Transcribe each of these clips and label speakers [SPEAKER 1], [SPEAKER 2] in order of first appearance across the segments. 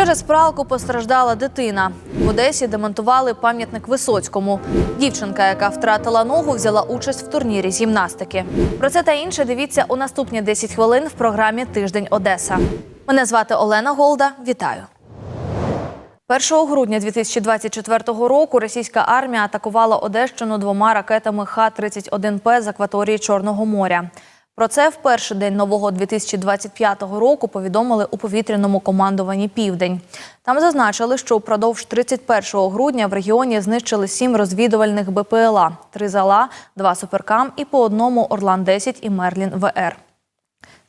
[SPEAKER 1] Через пралку постраждала дитина. В Одесі демонтували пам'ятник Висоцькому. Дівчинка, яка втратила ногу, взяла участь в турнірі з гімнастики. Про це та інше дивіться у наступні 10 хвилин в програмі Тиждень Одеса. Мене звати Олена Голда. Вітаю. 1 грудня 2024 року російська армія атакувала Одещину двома ракетами Х-31П з акваторії Чорного моря. Про це в перший день нового 2025 року повідомили у повітряному командуванні Південь. Там зазначили, що упродовж 31 грудня в регіоні знищили сім розвідувальних БПЛА, три ЗАЛА, два суперкам і по одному Орлан-10 і Мерлін ВР.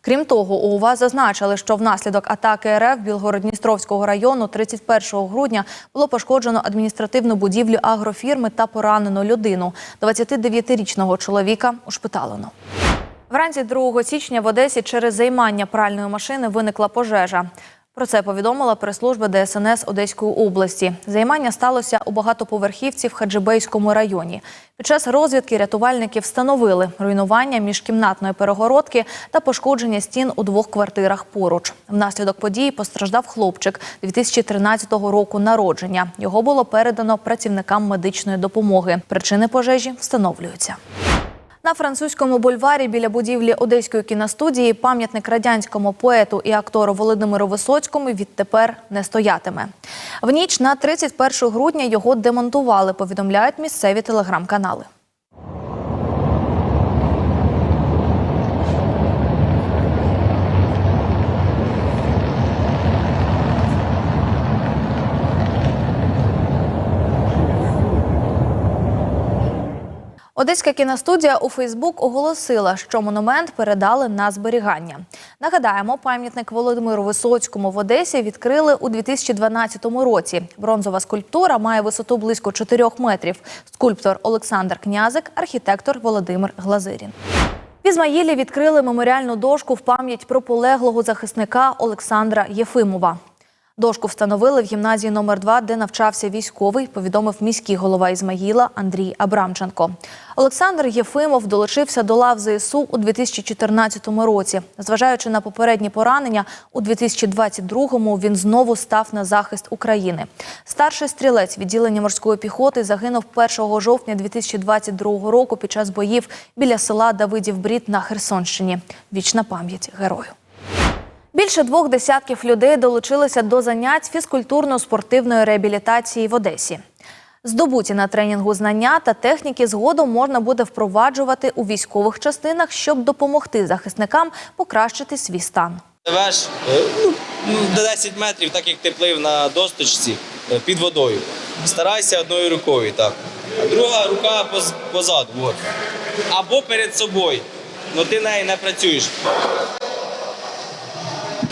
[SPEAKER 1] Крім того, у УВА зазначили, що внаслідок атаки РФ Білгородністровського району 31 грудня було пошкоджено адміністративну будівлю агрофірми та поранено людину. 29-річного чоловіка ушпиталено. Вранці 2 січня в Одесі через займання пральної машини виникла пожежа. Про це повідомила прес-служба ДСНС Одеської області. Займання сталося у багатоповерхівці в Хаджибейському районі. Під час розвідки рятувальники встановили руйнування міжкімнатної перегородки та пошкодження стін у двох квартирах поруч. Внаслідок події постраждав хлопчик 2013 року народження. Його було передано працівникам медичної допомоги. Причини пожежі встановлюються. На французькому бульварі біля будівлі Одеської кіностудії пам'ятник радянському поету і актору Володимиру Висоцькому відтепер не стоятиме. В ніч на 31 грудня його демонтували, повідомляють місцеві телеграм-канали. Одеська кіностудія у Фейсбук оголосила, що монумент передали на зберігання. Нагадаємо, пам'ятник Володимиру Висоцькому в Одесі відкрили у 2012 році. Бронзова скульптура має висоту близько 4 метрів. Скульптор Олександр Князик, архітектор Володимир Глазирін. В Ізмаїлі відкрили меморіальну дошку в пам'ять про полеглого захисника Олександра Єфимова. Дошку встановили в гімназії номер 2 де навчався військовий, повідомив міський голова Ізмаїла Андрій Абрамченко. Олександр Єфимов долучився до лав ЗСУ у 2014 році. Зважаючи на попередні поранення, у 2022-му він знову став на захист України. Старший стрілець відділення морської піхоти загинув 1 жовтня 2022 року під час боїв біля села Давидів Брід на Херсонщині. Вічна пам'ять герою. Більше двох десятків людей долучилися до занять фізкультурно-спортивної реабілітації в Одесі. Здобуті на тренінгу знання та техніки згодом можна буде впроваджувати у військових частинах, щоб допомогти захисникам покращити свій стан.
[SPEAKER 2] Живеш е, ну, до 10 метрів, так як ти плив на досточці е, під водою. Старайся одною рукою, так. А друга рука поз- позаду. От. Або перед собою. Ну ти нею не працюєш.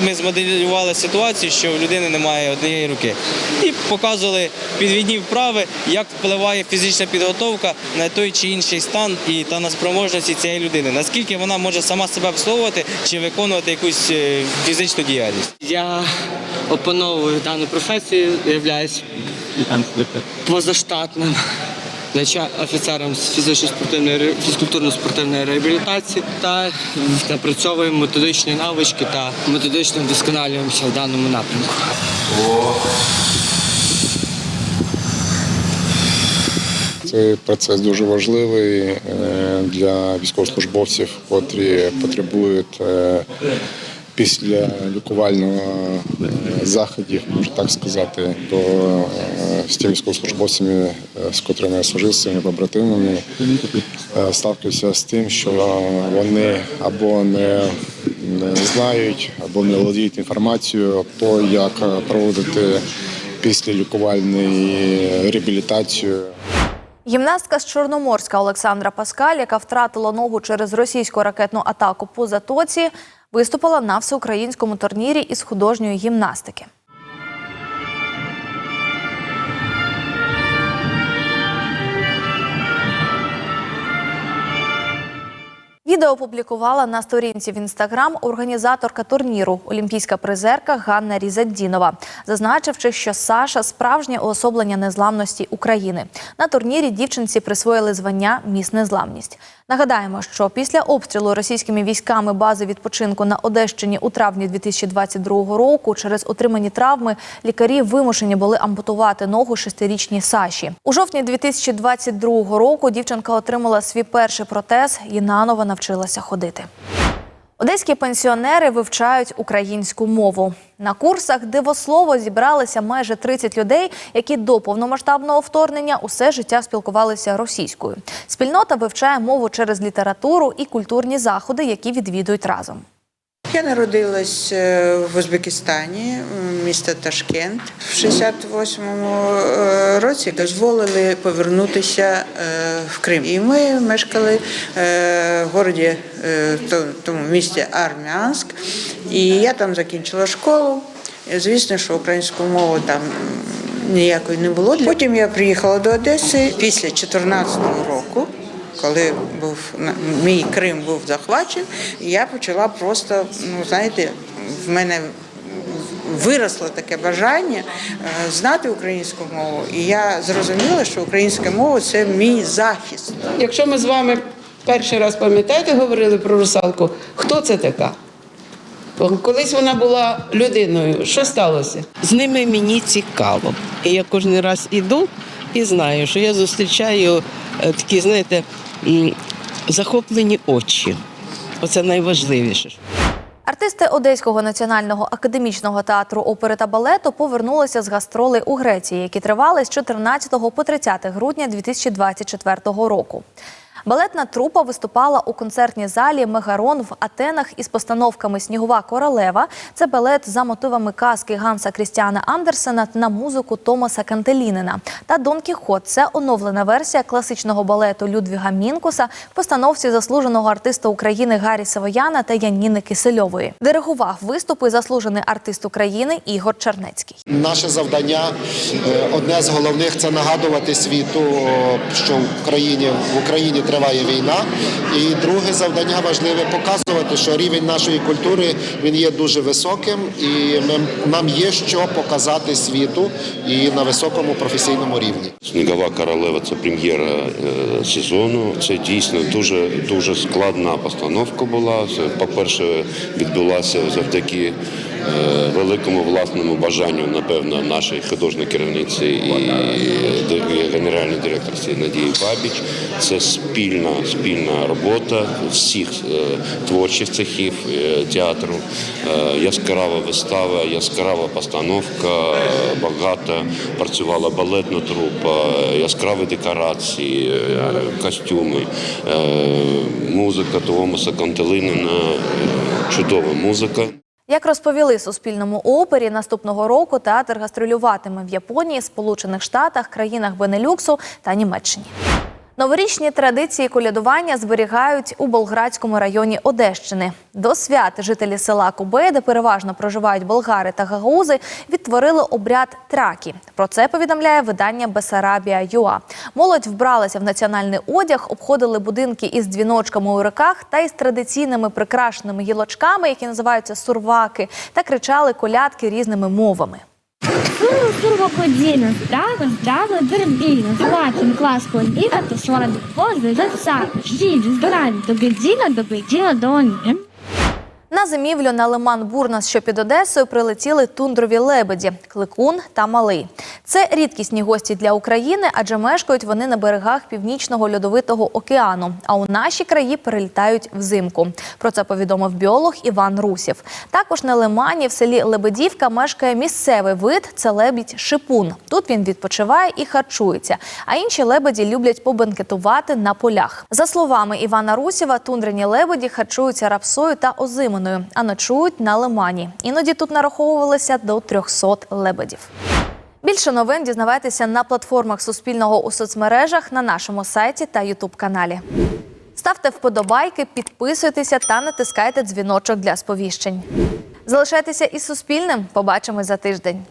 [SPEAKER 2] Ми змоделювали ситуацію, що в людини немає однієї руки. І показували підвідні вправи, як впливає фізична підготовка на той чи інший стан і та на спроможності цієї людини. Наскільки вона може сама себе обслуговувати чи виконувати якусь е, фізичну діяльність.
[SPEAKER 3] Я опановую дану професію, являюсь позаштатним офіцером з фізично-спортивної фізкультурно-спортивної реабілітації та напрацьовуємо методичні навички та методично вдосконалюємося в даному напрямку.
[SPEAKER 4] Цей процес дуже важливий е, для військовослужбовців, котрі потребують е, після лікувального е, заходів, можна так сказати, то е, з тими військовослужбовцями, е, з котрими я служив, з побратимами, е, сталкився з тим, що вони або не, не знають, або не володіють інформацією про як е, проводити після лікувальної реабілітацію.
[SPEAKER 1] Гімнастка з Чорноморська Олександра Паскаль, яка втратила ногу через російську ракетну атаку по затоці, виступила на всеукраїнському турнірі із художньої гімнастики. Відео опублікувала на сторінці в інстаграм організаторка турніру, олімпійська призерка Ганна Різаддінова, зазначивши, що Саша справжнє уособлення незламності України. На турнірі дівчинці присвоїли звання Міс Незламність. Нагадаємо, що після обстрілу російськими військами бази відпочинку на Одещині у травні 2022 року через отримані травми лікарі вимушені були ампутувати ногу шестирічній Саші. У жовтні 2022 року дівчинка отримала свій перший протез і наново навчилася ходити. Одеські пенсіонери вивчають українську мову. На курсах дивослово зібралися майже 30 людей, які до повномасштабного вторгнення усе життя спілкувалися російською. Спільнота вивчає мову через літературу і культурні заходи, які відвідують разом.
[SPEAKER 5] Я народилась е, в Узбекистані, місто Ташкент. В 68-му е, році дозволили повернутися е, в Крим. І ми мешкали в городі, тому місті Армянськ. І я там закінчила школу. Звісно, що українську мову там ніякої не було. Потім я приїхала до Одеси після 2014 року коли був мій Крим був захвачений, я почала просто, ну знаєте, в мене виросло таке бажання е, знати українську мову, і я зрозуміла, що українська мова це мій захист.
[SPEAKER 6] Якщо ми з вами перший раз пам'ятаєте, говорили про русалку, хто це така? Колись вона була людиною. Що сталося?
[SPEAKER 7] З ними мені цікаво. І я кожен раз іду і знаю, що я зустрічаю е, такі, знаєте, захоплені очі. Оце найважливіше.
[SPEAKER 1] Артисти Одеського національного академічного театру опери та балету повернулися з гастролей у Греції, які тривали з 14 по 30 грудня 2024 року. Балетна трупа виступала у концертній залі Мегарон в Атенах із постановками Снігова королева. Це балет за мотивами казки Ганса Крістіана Андерсена на музику Томаса Кантелінена. Та Дон Кіхот це оновлена версія класичного балету Людвіга Мінкуса в постановці заслуженого артиста України Гаррі Савояна та Яніни Кисельової. Диригував виступи заслужений артист України Ігор Чернецький.
[SPEAKER 8] Наше завдання е, одне з головних це нагадувати світу, що в країні в Україні триває війна. І друге завдання важливе показувати, що рівень нашої культури він є дуже високим, і ми, нам є що показати світу і на високому професійному рівні.
[SPEAKER 9] Снігова королева це прем'єра е, сезону. Це дійсно дуже дуже складна постановка була. По-перше, відбулася завдяки великому власному бажанню, напевно, нашої художньої керівниці і генеральної директорці Надії Бабіч. Це спільна спільна робота всіх е, творчих цехів е, театру. Е, Яскрава вистава, яскрава постановка, е, багато працювала балетна трупа, е, яскраві декорації, е, костюми, е, музика Томаса Кантелинина, е, чудова музика.
[SPEAKER 1] Як розповіли Суспільному опері, наступного року театр гастролюватиме в Японії, Сполучених Штатах, країнах Бенелюксу та Німеччині. Новорічні традиції колядування зберігають у Болградському районі Одещини. До свят жителі села Кубей, де переважно проживають болгари та гагаузи, відтворили обряд тракі. Про це повідомляє видання Бесарабія ЮА. Молодь вбралася в національний одяг, обходили будинки із дзвіночками у руках та із традиційними прикрашеними гілочками, які називаються сурваки, та кричали колядки різними мовами.
[SPEAKER 10] Суру сурво ходіно, здраво, здраво, дербіно, златим класку бігати, сладу пози, засаду, жіть, здорові, добідзіно, добідзіно, доні.
[SPEAKER 1] На зимівлю на лиман Бурнас, що під Одесою, прилетіли тундрові лебеді кликун та малий. Це рідкісні гості для України, адже мешкають вони на берегах північного льодовитого океану. А у наші краї перелітають взимку. Про це повідомив біолог Іван Русів. Також на лимані в селі Лебедівка мешкає місцевий вид це лебідь шипун. Тут він відпочиває і харчується. А інші лебеді люблять побенкетувати на полях. За словами Івана Русєва, тундрині лебеді харчуються рапсою та озиминою, а ночують на лимані. Іноді тут нараховувалося до 300 лебедів. Більше новин дізнавайтеся на платформах Суспільного у соцмережах на нашому сайті та Ютуб каналі. Ставте вподобайки, підписуйтеся та натискайте дзвіночок для сповіщень. Залишайтеся із Суспільним. Побачимось за тиждень.